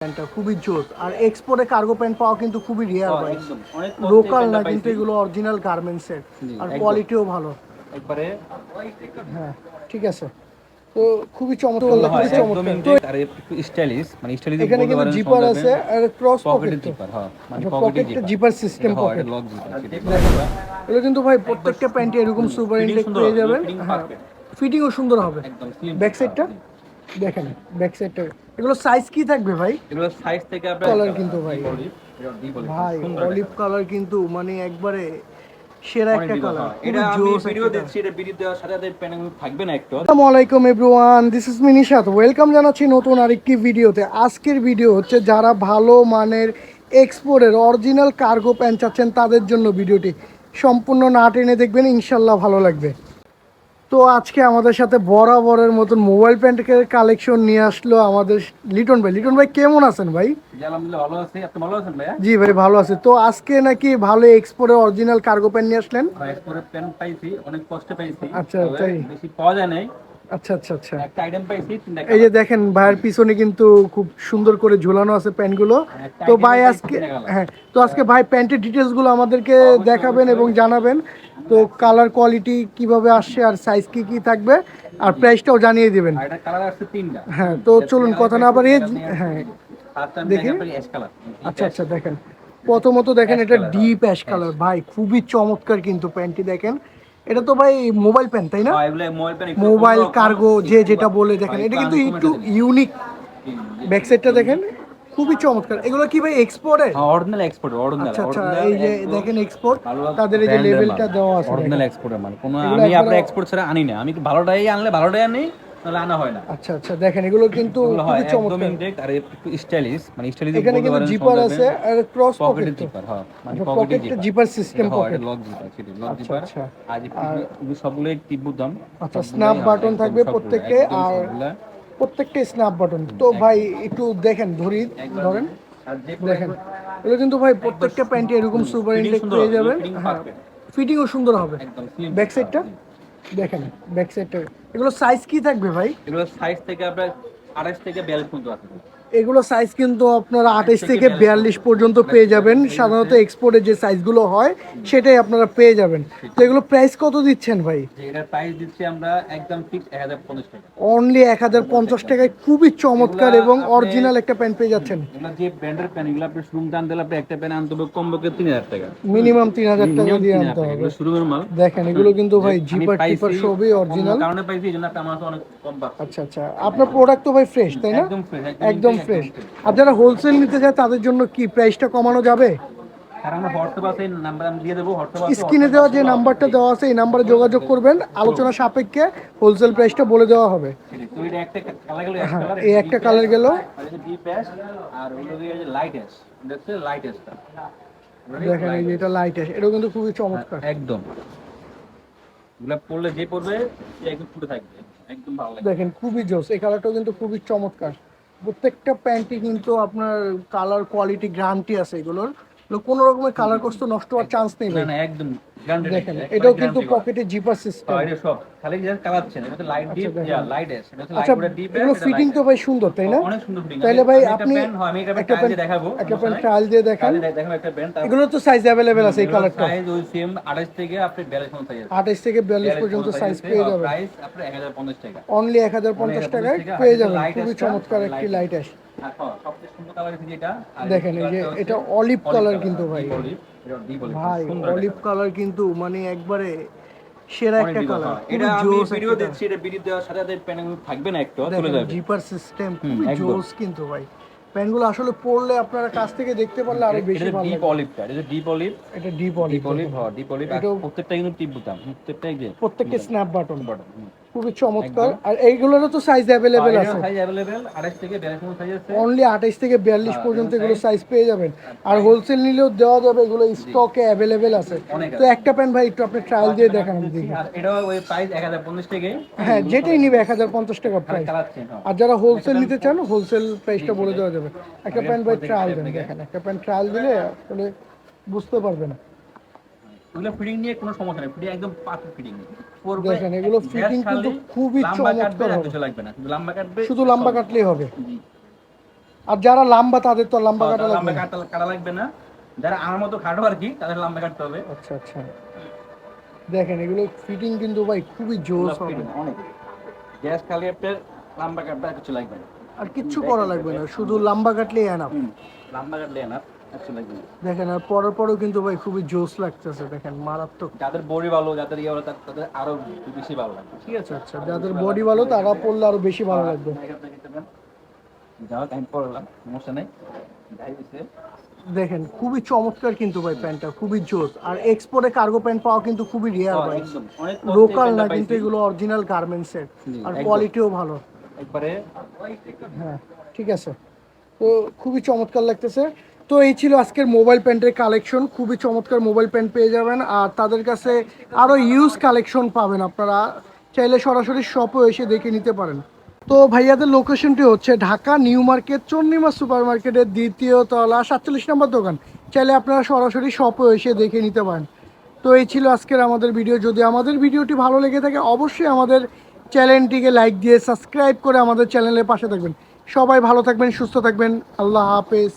প্যান্টটা খুবই জোর আর এক্সপোর্টে কার্গো প্যান্ট পাওয়া কিন্তু খুবই রেয়ার ভাই। লোকাল না কিন্তু এগুলো অরিজিনাল গার্মেন্টসের আর কোয়ালিটিও ভালো। একবারে হ্যাঁ ঠিক আছে। তো খুবই চমৎকার হয় খুবই চমৎকার। আর একটু স্টাইলিশ মানে স্টাইলিশ এখানে কিন্তু জিপার আছে আর ক্রস পকেটে জিপার হ্যাঁ মানে আচ্ছা, পকেটে জিপার সিস্টেম হ্যাঁ পকেট এটা লক জিপার এগুলো কিন্তু ভাই প্রত্যেকটা প্যান্টে এরকম সুপার ইনটেক পেয়ে যাবেন। হ্যাঁ। ফিটিংও সুন্দর হবে। ব্যাক সাইডটা দেখেন ব্যাক সাইডটা এগুলো সাইজ কি থাকবে ভাই? এগুলো সাইজ থেকে আপনার Colour কিন্তু ভাই। ভাই অলিভ কালার কিন্তু মানে একবারে সেরা একটা কালার হ্যাঁ। এটা আমি ভিডিও দিচ্ছি এটা ভিডিও দেওয়ার সাথে সাথে প্যানেল থাকবে না একটু। আসসালামু আলাইকুম everyone this is Minishat welcome জানাচ্ছি নতুন আরেকটি ভিডিওতে আজকের ভিডিও হচ্ছে যারা ভালো মানের এক্সপোর্টের অরিজিনাল কার্গো প্যান্ট চাচ্ছেন তাদের জন্য ভিডিওটি সম্পূর্ণ না টেনে দেখবেন ইনশাল্লাহ ভালো লাগবে। তো আজকে আমাদের সাথে বরাবরের মতন মোবাইল প্যান্টের কালেকশন নিয়ে আসলো আমাদের লিটন ভাই। লিটন ভাই কেমন আছেন ভাই? ভালো আছি। আপনি ভালো আছেন ভাইয়া? জি ভাই ভালো আছে। তো আজকে নাকি ভালো এক্সপোর্টের অরিজিনাল কার্গো প্যান্ট নিয়ে আসলেন? পাইছি অনেক কষ্টে পাইছি। আচ্ছা, তাই? বেশি পাওয়া যায় নাই। আচ্ছা আচ্ছা আচ্ছা। একটা আইটেম পাইছি এই যে দেখেন ভাইয়ের পিছনে কিন্তু খুব সুন্দর করে ঝুলানো আছে প্যান্টগুলো। তো ভাই আজকে হ্যাঁ তো আজকে ভাই প্যান্টের ডিটেলসগুলো আমাদেরকে দেখাবেন এবং জানাবেন। তো কালার কোয়ালিটি কীভাবে আসছে আর সাইজ কি কি থাকবে আর প্রাইসটাও জানিয়ে দিবেন। হ্যাঁ তো চলুন কথা না বাড়িয়ে হ্যাঁ ফার্স্ট টাইম দেখি। দেখি। আপনার অ্যাশ কালার আচ্ছা আচ্ছা দেখেন। প্রথমত দেখেন এটা ডিপ অ্যাশ কালার ভাই খুবই চমৎকার কিন্তু প্যান্টটি দেখেন। এটা তো ভাই মোবাইল প্যান তাই না? হ্যাঁ মোবাইল পেন মোবাইল কার্গো যে যেটা বলে দেখেন এটা কিন্তু একটু ইউনিক ব্যাক সাইডটা দেখেন খুবই চমৎকার। এগুলো কি ভাই এক্সপোর্ট অরিজিনাল এক্সপোর্ট অরিজিনাল আচ্ছা আচ্ছা এই যে দেখেন এক্সপোর্ট তাদের এই যে লেভেলটা দেওয়া আছে অরিজিনাল এক্সপোর্টের মানে কোনো আমি আপনার এক্সপোর্ট ছাড়া আনি না। আমি ভালোটাই আনলে ভালোটাই আনি? তাহলে আনা হয় না। আচ্ছা আচ্ছা দেখেন এগুলো কিন্তু খুবই চমৎকার। ইনটেক আর স্টাইলিশ মানে স্টাইলিশ এখানে কিন্তু জিপার আছে আর ক্রস পকেট জিপার হ্যাঁ মানে আচ্ছা, zipper system pocket lock zipper সেটা লক আচ্ছা, জিপার আচ্ছা। আজ টিপু দাম। আচ্ছা স্ন্যাপ বাটন থাকবে প্রত্যেককে আর প্রত্যেকটা স্ন্যাপ বাটন তো ভাই একটু দেখেন ধরি ধরেন। দেখেন এগুলো কিন্তু ভাই প্রত্যেকটা প্যান্টে এরকম সুপার ইনটেক পেয়ে যাবেন। হ্যাঁ। ফিটিংও সুন্দর হবে। ব্যাক সাইডটা দেখেন ব্যাক সাইডটা এগুলো সাইজ কি থাকবে ভাই? এগুলো সাইজ থেকে আপনার আড়াইশ থেকে 42 পর্যন্ত আছে। এগুলো সাইজ কিন্তু আপনারা আঠাইশ থেকে বিয়াল্লিশ পর্যন্ত পেয়ে যাবেন। সাধারণত এক্সপোর্টের যে সাইজগুলো হয় সেটাই আপনারা পেয়ে যাবেন। তো এগুলো প্রাইস কত দিচ্ছেন ভাই? যে এটার প্রাইস দিচ্ছি আমরা একদম ফিক্স 1050 টাকা। অনলি এক হাজার পঞ্চাশ টাকায় খুবই চমৎকার এবং অরিজিনাল একটা প্যান্ট পেয়ে যাচ্ছেন। যে ব্র্যান্ডের প্যান এগুলো আপনি শোরুম দাম আপনি একটা প্যান আনতে হবে কমপক্ষে 3000 টাকা। মিনিমাম তিন হাজার টাকা দিয়ে আনতে হবে। শোরুমের মাল। দেখেন এগুলো কিন্তু ভাই জিপার টিপার সবই অরিজিনাল কারণে পাইছি এই জন্য আপনি অনেক কম আচ্ছা আচ্ছা। আপনার প্রোডাক্ট তো ভাই ফ্রেশ তাই না? একদম ফ্রেশ একদম ফ্রেশ আর যারা হোলসেল নিতে চায় তাদের জন্য কি প্রাইসটা কমানো যাবে? স্ক্রিনে দেওয়া যে নাম্বারটা দেওয়া আছে এই নাম্বারে যোগাযোগ করবেন আলোচনা সাপেক্ষে হোলসেল প্রাইসটা বলে দেওয়া হবে। কালার এই একটা কালার গেল। দেখেন এই যে এটা লাইট আছে এটাও কিন্তু খুবই চমৎকার। একদম। এগুলা পড়লে যে পড়বে একদম ফুটে থাকবে একদম ভালো দেখেন খুবই জোস এই কালারটাও কিন্তু খুবই চমৎকার। প্রত্যেকটা প্যান্টই কিন্তু আপনার কালার কোয়ালিটি গ্যারান্টি আছে এগুলোর। এগুলো কোনো রকমের কালার কষ্ট নষ্ট হওয়ার চান্স নেই না একদম দেখেন এটাও কিন্তু পকেটে জিপার সিস্টেম এটা সব। খালি জাস্ট কালাচ্ছেন এটা লাইট ডিপ। ইয়া লাইট এটা আচ্ছা ডিপ এগুলো ফিটিং তো ভাই সুন্দর তাই না? অনেক সুন্দর ফিটিং তাইলে ভাই আপনি একটা প্যান্ট দেখাবো একটা প্যান্ট ট্রায়াল দিয়ে দেখেন। দেখাবো একটা এগুলো তো সাইজ অ্যাভেলেবেল আছে এই কালারটা সাইজ ওই সেম 28 থেকে আপনি 42 পর্যন্ত সাইজ আঠাইশ থেকে বিয়াল্লিশ পর্যন্ত সাইজ পেয়ে যাবেন। প্রাইস আপনি 1050 টাকা। অনলি এক হাজার পঞ্চাশ টাকায় পেয়ে যাবেন। খুবই চমৎকার একটি লাইট আস আর সবচেয়ে সুন্দর কালার হচ্ছে যেটা আর দেখেন এই যে এটা অলিভ কালার কিন্তু ভাই। ভাই অলিভ কালার কিন্তু মানে একবারে সেরা একটা কালার এটা আমি ভিডিও দিচ্ছি এটা ভিডিও দেওয়ার সাথে সাথে প্যানেল থাকবে না একটু চলে যাবে। জিপার সিস্টেম খুবই জোস কিন্তু ভাই। প্যানগুলো আসলে পড়লে আপনারা কাছ থেকে দেখতে পারলে আরও বেশি ভালো ডিপ অলিভটা এটা ডিপ অলিভ এটা ডিপ অলিভ ডিপ অলিভ হ্যাঁ ডিপ অলিভ প্রত্যেকটা কিন্তু টিপ বুতাম প্রত্যেকটা স্ন্যাপ বাটন হুম। খুবই চমৎকার। আর এইগুলোরও তো সাইজ অ্যাভেলেবেল আছে। অনলি 28 থেকে 42 পর্যন্ত এগুলো সাইজ পেয়ে যাবেন। আর হোলসেল নিলেও দেওয়া যাবে এগুলো স্টকে অ্যাভেলেবেল আছে। তো একটা প্যান্ট ভাই একটু আপনি ট্রায়াল দিয়ে দেখান দেখি। হ্যাঁ যেটাই নিবে 1050 টাকা প্রাইস আর যারা হোলসেল নিতে চান হোলসেল প্রাইসটা বলে দেওয়া যাবে। একটা প্যান্ট ভাই ট্রায়াল দেন দেখেন একটা প্যান্ট ট্রায়াল দিলে আসলে বুঝতে না ফিটিং নিয়ে কোনো সমস্যা নেই ফিটিং একদম ফিটিং পড়বে এগুলো কিন্তু খুবই চমৎকার হবে। লাগবে না। শুধু লম্বা কাটবে শুধু লম্বা কাটলেই হবে। আর যারা লম্বা তাদের তো লম্বা কাটা লাগবে না। কাটা কাটা লাগবে না। যারা আমার মতো খাটো আর কি তাদের লম্বা কাটতে হবে। আচ্ছা আচ্ছা। দেখেন এগুলো ফিটিং কিন্তু ভাই খুবই জোস হবে। অনেক। গ্যাস খালি আপনার লম্বা কাটবে আর কিছু লাগবে না। আর কিচ্ছু করা লাগবে না। শুধু লম্বা কাটলেই এনাফ লম্বা কাটলে না কিছু লাগবে না দেখেন আর পরের পরেও কিন্তু ভাই খুবই জোস লাগতেছে দেখেন মারাত্মক। যাদের বডি ভালো যাদের ইয়ে ভালো তাদের- আরও বেশি ভালো লাগবে। ঠিক আছে আচ্ছা যাদের বডি ভালো তারা পড়লে আরও বেশি ভালো লাগবে। যাও টাইম পড়লাম সমস্যা নেই। দেখেন খুবই চমৎকার কিন্তু ভাই প্যান্টটা খুবই জোস আর এক্সপোর্টে কার্গো প্যান্ট পাওয়া কিন্তু খুবই রেয়ার ভাই। লোকাল না কিন্তু এগুলো অরিজিনাল গার্মেন্টসের জি, আর কোয়ালিটিও ভালো। একবারে হ্যাঁ ঠিক আছে। তো খুবই চমৎকার লাগতেছে। তো এই ছিল আজকের মোবাইল প্যান্টের কালেকশন। খুবই চমৎকার মোবাইল প্যান্ট পেয়ে যাবেন। আর তাদের কাছে আরও ইউজ কালেকশন পাবেন আপনারা। চাইলে সরাসরি শপে এসে দেখে নিতে পারেন। তো ভাইয়াদের লোকেশনটি হচ্ছে Dhaka new market, Chandima super মার্কেটের দ্বিতীয় তলা, সাতচল্লিশ নম্বর দোকান। চাইলে আপনারা সরাসরি শপে এসে দেখে নিতে পারেন। তো এই ছিল আজকের আমাদের ভিডিও যদি আমাদের ভিডিওটি ভালো লেগে থাকে, অবশ্যই আমাদের চ্যানেলটিকে লাইক দিয়ে সাবস্ক্রাইব করে আমাদের চ্যানেলের পাশে থাকবেন। সবাই ভালো থাকবেন, সুস্থ থাকবেন। আল্লাহ হাফেজ।